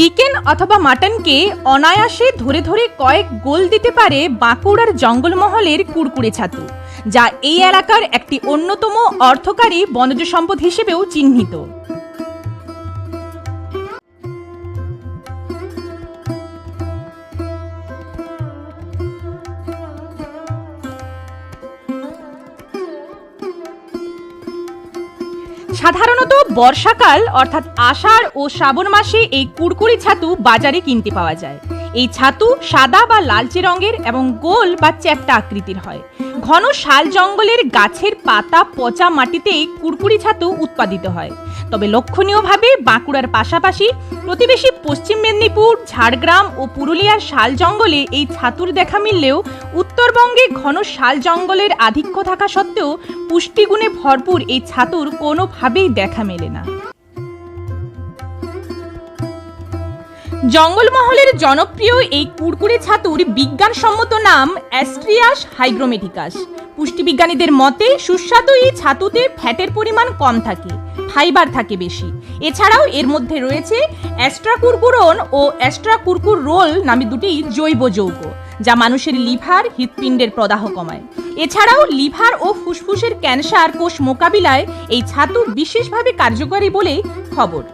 Chicken অথবা মাটনকে অনায়াসে ধরে ধরে কয়েক গোল দিতে পারে বাঁকুড়ার জঙ্গলমহলের কুড়কুড়ে ছাতু, যা এই এলাকার একটি অন্যতম অর্থকারী বনজ সম্পদ হিসেবেও চিহ্নিত। সাধারণত বর্ষাকাল অর্থাৎ আষাঢ় ও শ্রাবণ মাসে এই কুড়কুড়ি ছাতু বাজারে কিনতে পাওয়া যায়। এই ছাতু সাদা বা লালচে রঙের এবং গোল বা চ্যাপ্টা আকৃতির হয়। ঘন শাল জঙ্গলের গাছের পাতা পচা মাটিতে কুড়কুড়ি ছাতু উৎপাদিত হয়। তবে লক্ষণীয়ভাবে বাঁকুড়ার পাশাপাশি প্রতিবেশী পশ্চিম মেদিনীপুর, ঝাড়গ্রাম ও পুরুলিয়ার শাল জঙ্গলে এই ছাতুর দেখা মিললেও উত্তরবঙ্গে ঘন শাল জঙ্গলের আধিক্য থাকা সত্ত্বেও পুষ্টিগুণে ভরপুর এই ছাতুর কোনোভাবেই দেখা মেলে না। জঙ্গলমহলের জনপ্রিয় এই কুড়কুড়ে ছাতুর বিজ্ঞানসম্মত নাম অ্যাস্ট্রিয়াস হাইগ্রোমেটিকাস। পুষ্টিবিজ্ঞানীদের মতে, সুস্বাদু এই ছাতুতে ফ্যাটের পরিমাণ কম থাকে, ফাইবার থাকে বেশি। এছাড়াও এর মধ্যে রয়েছে অ্যাস্ট্রাকুরকুরন ও অ্যাস্ট্রাকুরকুর রোল নামে দুটি জৈব যৌগ, যা মানুষের লিভার, হৃৎপিণ্ডের প্রদাহ কমায়। এছাড়াও লিভার ও ফুসফুসের ক্যান্সার কোষ মোকাবিলায় এই ছাতু বিশেষভাবে কার্যকরী বলে খবর।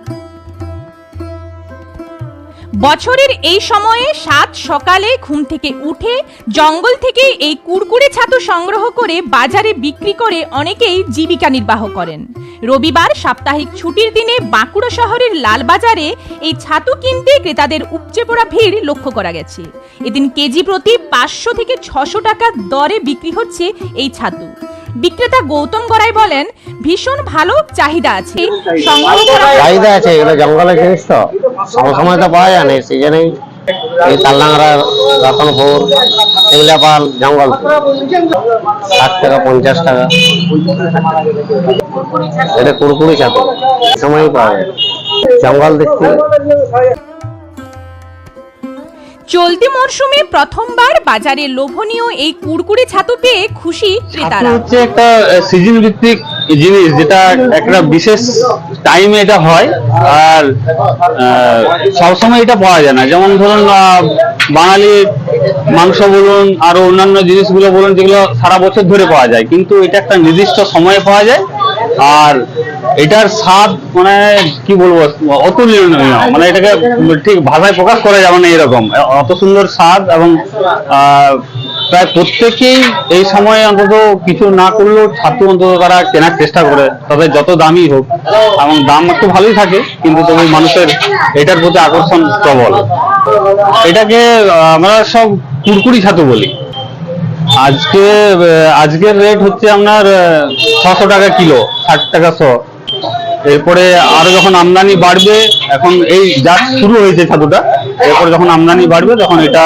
বছরের এই সময়ে সাত সকালে ঘুম থেকে উঠে জঙ্গল থেকে এই কুড়কুড়ে ছাতু সংগ্রহ করে বাজারে বিক্রি করে অনেকেই জীবিকা নির্বাহ করেন। রবিবার সাপ্তাহিক ছুটির দিনে বাঁকুড়া শহরের লালবাজারে এই ছাতু কিনতে ক্রেতাদের উপচে পড়া ভিড় লক্ষ্য করা গেছে। এদিন কেজি প্রতি পাঁচশো থেকে ছশো টাকা দরে বিক্রি হচ্ছে এই ছাতু। বিক্রেতা গৌতম গড়াই বলেন ভীষণ ভালো চাহিদা আছে। সংগ্রহ করা চাহিদা আছে এগুলো জঙ্গলের জিনিস তো। সব সময় তো পাওয়া যায় না সিজনেই এই তালডাংরা রতনপুর শিমলাপাল জঙ্গল। ষাট টাকা পঞ্চাশ টাকা। এটা কুড়কুড়ি চাপে। সময়ই পাওয়া যায়। জঙ্গল দেখতে। চলতি মরশুমে প্রথমবার বাজারে লোভনীয় এই কুড়কুড়ে ছাতু পেয়ে খুশি ক্রেতারা। হচ্ছে একটা সিজন ভিত্তিক জিনিস যেটা একটা বিশেষ টাইমে এটা হয় আর সবসময় এটা পাওয়া যায় না। যেমন ধরুন আহ, বাঙালির মাংস বলুন আরও অন্যান্য জিনিসগুলো বলুন যেগুলো সারা বছর ধরে পাওয়া যায় কিন্তু এটা একটা নির্দিষ্ট সময়ে পাওয়া যায় আর এটার স্বাদ মানে কি বলব, অতুলনীয় মানে এটাকে ঠিক ভাষায় প্রকাশ করা যাবে না এরকম। অত সুন্দর স্বাদ এবং প্রায় প্রত্যেকেই এই সময়ে অন্তত কিছু না করলেও ছাতু অন্তত তারা কেনার চেষ্টা করে, তবে যত দামই হোক, এবং দাম একটু ভালোই থাকে, কিন্তু তবু মানুষের এটার প্রতি আকর্ষণ প্রবল। এটাকে আমরা সব কুরকুরি ছাতু বলি। আজকে আজকের রেট হচ্ছে আপনার ছশো টাকা কিলো, ষাট টাকা শ। এরপরে আরও যখন আমদানি বাড়বে এখন এই যা শুরু হয়েছে ছাতুটা এরপরে যখন আমদানি বাড়বে তখন এটা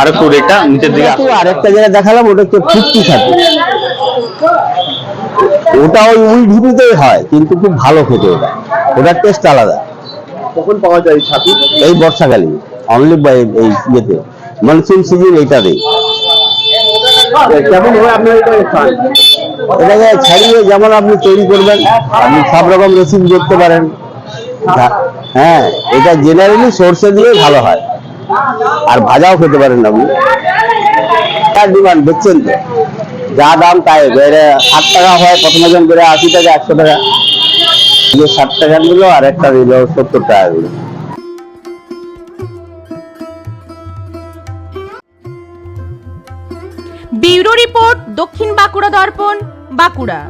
আর একটু রেটটা নিচের দিকে। আরেকটা যেটা দেখালাম ওটা হচ্ছে ফুটকি ছাতু। ওটা ওই উই ঢিপিতেই হয় কিন্তু খুব ভালো খেতে ওটা। ওটার টেস্ট আলাদা। কখন পাওয়া যায় ছাতু? এই বর্ষাকালে অনলি বাই এই ইয়েতে। মনসুন সিজন এইটাতেই। কেমন হয় আপনার এটা? খান এটাকে ছাড়িয়ে যেমন আপনি তৈরি করবেন, আপনি সব রকম রেসিপি করতে পারেন। হ্যাঁ এটা জেনারেলি সর্ষে দিয়ে ভালো হয়। আর ভাজাও খেতে পারেন আপনি। তার ডিমান্ড দেখছেন তো। যা দাম তাই, এবারে ষাট টাকা হয় জন করে আশি টাকা, একশো টাকা। ষাট টাকা নিল আর একটা দিল সত্তর টাকা দিল। ব্যুরো রিপোর্ট, দক্ষিণ বাঁকুড়া দর্পণ। বাঁকুড়া।